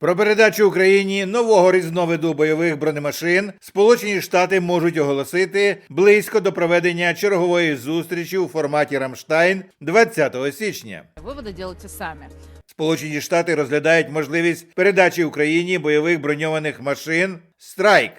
Про передачу Україні нового різновиду бойових бронемашин Сполучені Штати можуть оголосити близько до проведення чергової зустрічі у форматі Рамштайн 20 січня. Выводы делайте сами. Сполучені Штати розглядають можливість передачі Україні бойових броньованих машин Страйк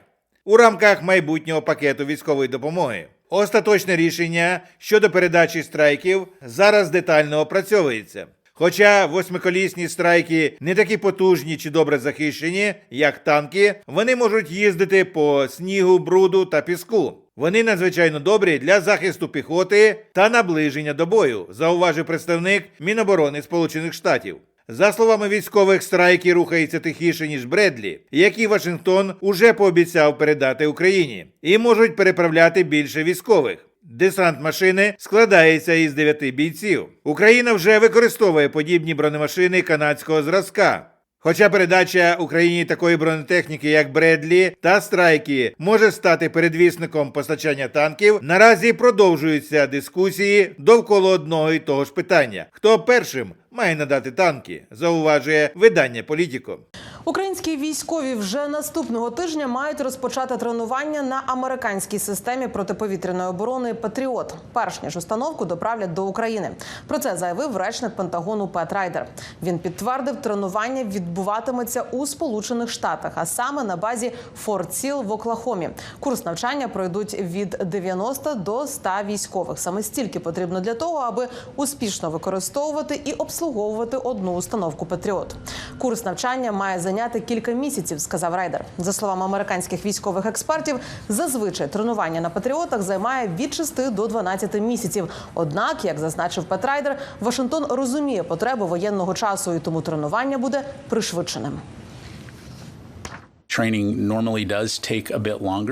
у рамках майбутнього пакету військової допомоги. Остаточне рішення щодо передачі страйків зараз детально опрацьовується. Хоча восьмиколісні страйки не такі потужні чи добре захищені, як танки, вони можуть їздити по снігу, бруду та піску. Вони надзвичайно добрі для захисту піхоти та наближення до бою, зауважив представник Міноборони Сполучених Штатів. За словами військових, страйки рухаються тихіше ніж Бредлі, які Вашингтон уже пообіцяв передати Україні, і можуть переправляти більше військових. Десант машини складається із дев'яти бійців. Україна вже використовує подібні бронемашини канадського зразка. Хоча передача Україні такої бронетехніки, як Бредлі та Страйки, може стати передвісником постачання танків, наразі продовжуються дискусії довкола одного і того ж питання: хто першим має надати танки, зауважує видання Політіко. Українські військові вже наступного тижня мають розпочати тренування на американській системі протиповітряної оборони Патріот, перш ніж установку доправлять до України. Про це заявив речник Пентагону Пет Райдер. Він підтвердив, тренування відбуватиметься у Сполучених Штатах, а саме на базі Форт Сіл в Оклахомі. Курс навчання пройдуть від 90 до 100 військових. Саме стільки потрібно для того, аби успішно використовувати і обслуговувати одну установку Патріот. Курс навчання має зайняти кілька місяців, сказав Райдер. За словами американських військових експертів, зазвичай тренування на патріотах займає від 6 до 12 місяців. Однак, як зазначив Петрайдер, Вашингтон розуміє потребу воєнного часу, і тому тренування буде пришвидшеним.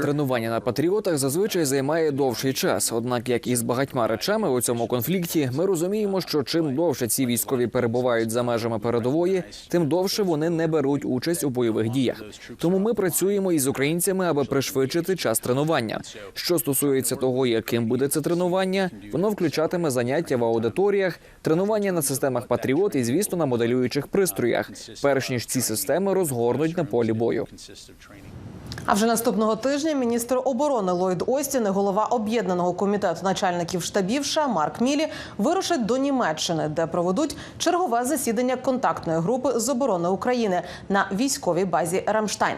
Тренування на патріотах зазвичай займає довший час. Однак, як і з багатьма речами у цьому конфлікті, ми розуміємо, що чим довше ці військові перебувають за межами передової, тим довше вони не беруть участь у бойових діях. Тому ми працюємо із українцями, аби пришвидшити час тренування. Що стосується того, яким буде це тренування, воно включатиме заняття в аудиторіях, тренування на системах Патріот і, звісно, на моделюючих пристроях, перш ніж ці системи розгорнуть на полі бою. consist training. А вже наступного тижня міністр оборони Ллойд Остін і голова об'єднаного комітету начальників штабів США Марк Мілі вирушать до Німеччини, де проведуть чергове засідання контактної групи з оборони України на військовій базі Рамштайн.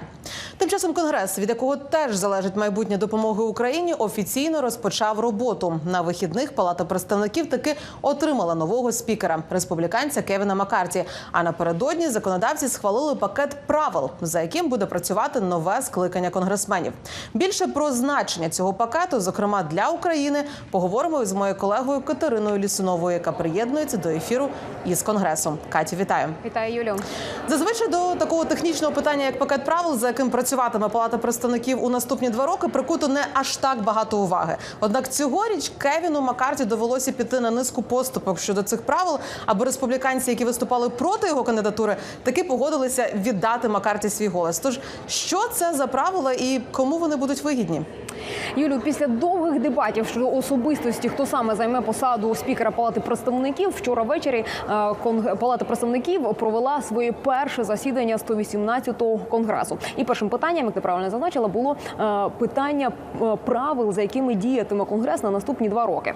Тим часом конгрес, від якого теж залежить майбутнє допомоги Україні, офіційно розпочав роботу. На вихідних Палата представників таки отримала нового спікера республіканця Кевіна Маккарті. А напередодні законодавці схвалили пакет правил, за яким буде працювати нове скликання конгресменів. Більше про значення цього пакету, зокрема для України, поговоримо із моєю колегою Катериною Лісуновою, яка приєднується до ефіру із конгресом. Каті, вітаю. Вітаю, Юлю. Зазвичай до такого технічного питання, як пакет правил, за яким працюватиме Палата представників у наступні два роки, прикуто не аж так багато уваги. Однак цьогоріч Кевіну Маккарті довелося піти на низку поступок щодо цих правил, аби республіканці, які виступали проти його кандидатури, таки погодилися віддати Маккарті свій голос. Тож що це за правила і кому вони будуть вигідні? Юлю, після довгих дебатів щодо особистості, хто саме займе посаду спікера Палати представників, вчора ввечері е, Палата представників провела своє перше засідання 118-го конгресу. І першим питанням, як ти правильно зазначила, було е, питання е, правил, за якими діятиме конгрес на наступні два роки.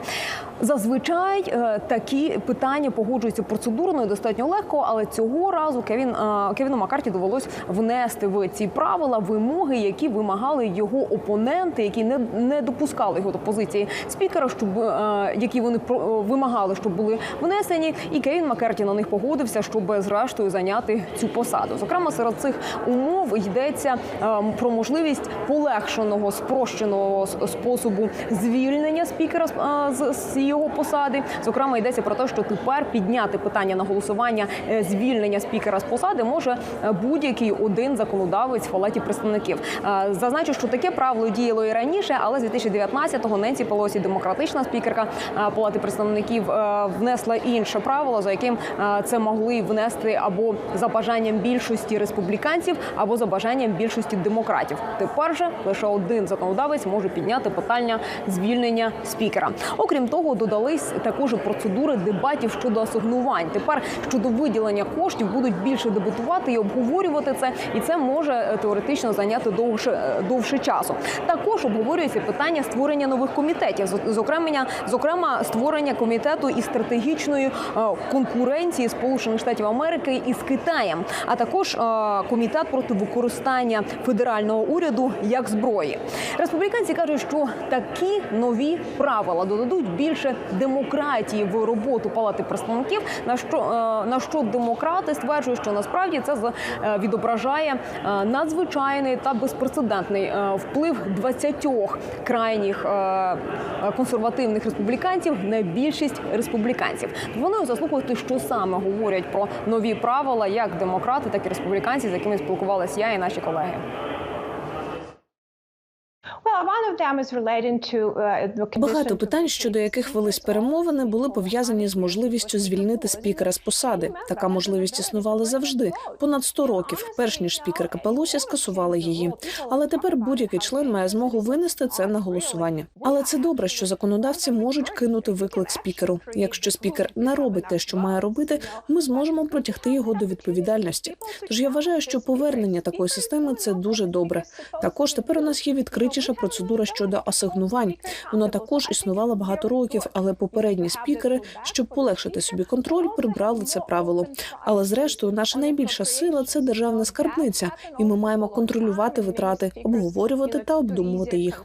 Зазвичай такі питання погоджуються процедурно і достатньо легко, але цього разу Кевін Кевіну Маккарті довелось внести в ці правила вимоги, які вимагали його опоненти, не, не допускали його до позиції спікера, щоб е, які вони е, вимагали, щоб були внесені. І Кевін Маккарті на них погодився, щоб зрештою зайняти цю посаду. Зокрема, серед цих умов йдеться е, про можливість полегшеного спрощеного способу звільнення спікера е, з, з його посади. Зокрема, йдеться про те, що тепер підняти питання на голосування е, звільнення спікера з посади може е, будь-який один законодавець в палаті представників. Е, Зазначу, що таке правило діяло і раніше, але з 2019-го Ненсі Пелосі, демократична спікерка е, палати представників, е, внесла інше правило, за яким е, це могли внести або за бажанням більшості республіканців, або за бажанням більшості демократів. Тепер же лише один законодавець може підняти питання звільнення спікера. Окрім того, додались також процедури дебатів щодо асигнувань. Тепер щодо виділення коштів будуть більше дебатувати і обговорювати це, і це може теоретично зайняти довше довше часу. Також обговорюється питання створення нових комітетів, Зо- зокрема, створення комітету із стратегічної е, конкуренції Сполучених Штатів Америки із Китаєм, а також е, комітет проти використання федерального уряду як зброї. Республіканці кажуть, що такі нові правила додадуть більше демократії в роботу палати представників. На що е, на що демократи стверджують, що насправді це відображає надзвичайний та безпрецедентний вплив 20 крайніх е, е, консервативних республіканців на більшість республіканців. Пропоную заслухати, що саме говорять про нові правила, як демократи, так і республіканці, з якими спілкувалися я і наші колеги. Uh, Багато питань, щодо яких велись перемовини, були пов'язані з можливістю звільнити спікера з посади. Така можливість існувала завжди, понад 100 років, перш ніж спікерка Пелосі скасувала її. Але тепер будь-який член має змогу винести це на голосування. Але це добре, що законодавці можуть кинути виклик спікеру. Якщо спікер не робить те, що має робити, ми зможемо протягти його до відповідальності. Тож я вважаю, що повернення такої системи це дуже добре. Також тепер у нас є відкритіша процедура щодо асигнувань. Вона також існувала багато років, але попередні спікери, щоб полегшити собі контроль, прибрали це правило. Але зрештою, наша найбільша сила це державна скарбниця, і ми маємо контролювати витрати, обговорювати та обдумувати їх.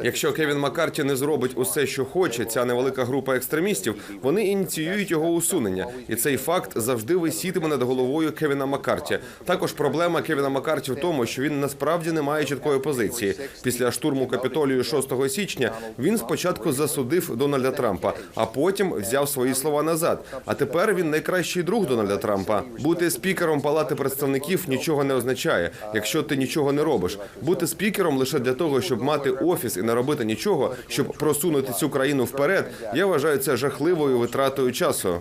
Якщо Кевін Маккарті не зробить усе, що хоче, ця невелика група екстремістів, вони ініціюють його усунення, і цей факт завжди висітиме над головою Кевіна Маккарті. Також проблема Кевіна Маккарті в тому, що він насправді не має чіткої позиції. Після штурму капітолію 6 січня він спочатку засудив Дональда Трампа, а потім взяв свої слова назад. А тепер він найкращий друг Дональда Трампа. Бути спікером палати представників нічого не означає, якщо ти нічого не робиш. Бути спікером лише для того, щоб мати офіс і не робити нічого, щоб просунути цю країну вперед. Я вважаю це жахливою витратою часу.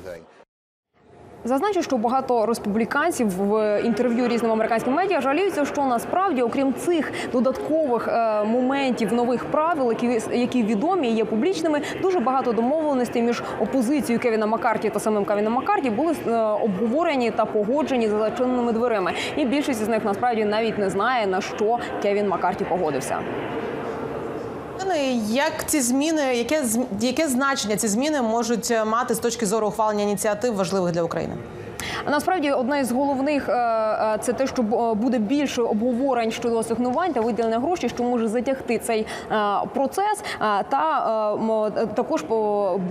Зазначу, що багато республіканців в інтерв'ю різним американським медіа жаліються, що насправді, окрім цих додаткових е, моментів нових правил, які які відомі і є публічними, дуже багато домовленостей між опозицією Кевіна Маккарті та самим Кевіном Маккарті були е, обговорені та погоджені за зачиненими дверима. І більшість з них насправді навіть не знає на що Кевін Маккарті погодився. Як ці зміни, яке яке значення ці зміни можуть е, мати з точки зору ухвалення ініціатив важливих для України? Насправді одна із головних е, е, це те, що буде більше обговорень щодо асигнувань та виділення грошей, що може затягти цей процес, та також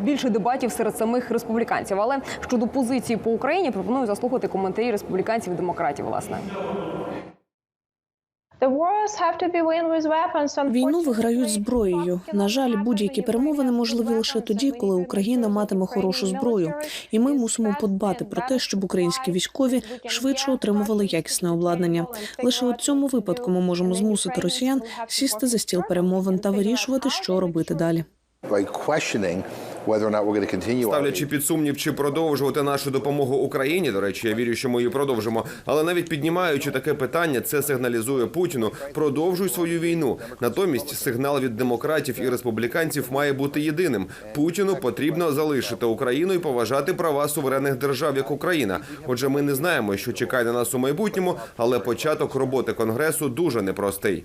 більше дебатів серед самих республіканців. Але щодо позиції по Україні пропоную заслухати коментарі республіканців і демократів. Власне. Війну виграють зброєю. На жаль, будь-які перемовини можливі лише тоді, коли Україна матиме хорошу зброю, і ми мусимо подбати про те, щоб українські військові швидше отримували якісне обладнання. Лише у цьому випадку ми можемо змусити росіян сісти за стіл перемовин та вирішувати, що робити далі. Ставлячи під сумнів, чи продовжувати нашу допомогу Україні. До речі, я вірю, що ми її продовжимо. Але навіть піднімаючи таке питання, це сигналізує Путіну. Продовжуй свою війну. Натомість сигнал від демократів і республіканців має бути єдиним. Путіну потрібно залишити Україну і поважати права суверенних держав, як Україна. Отже, ми не знаємо, що чекає на нас у майбутньому, але початок роботи конгресу дуже непростий.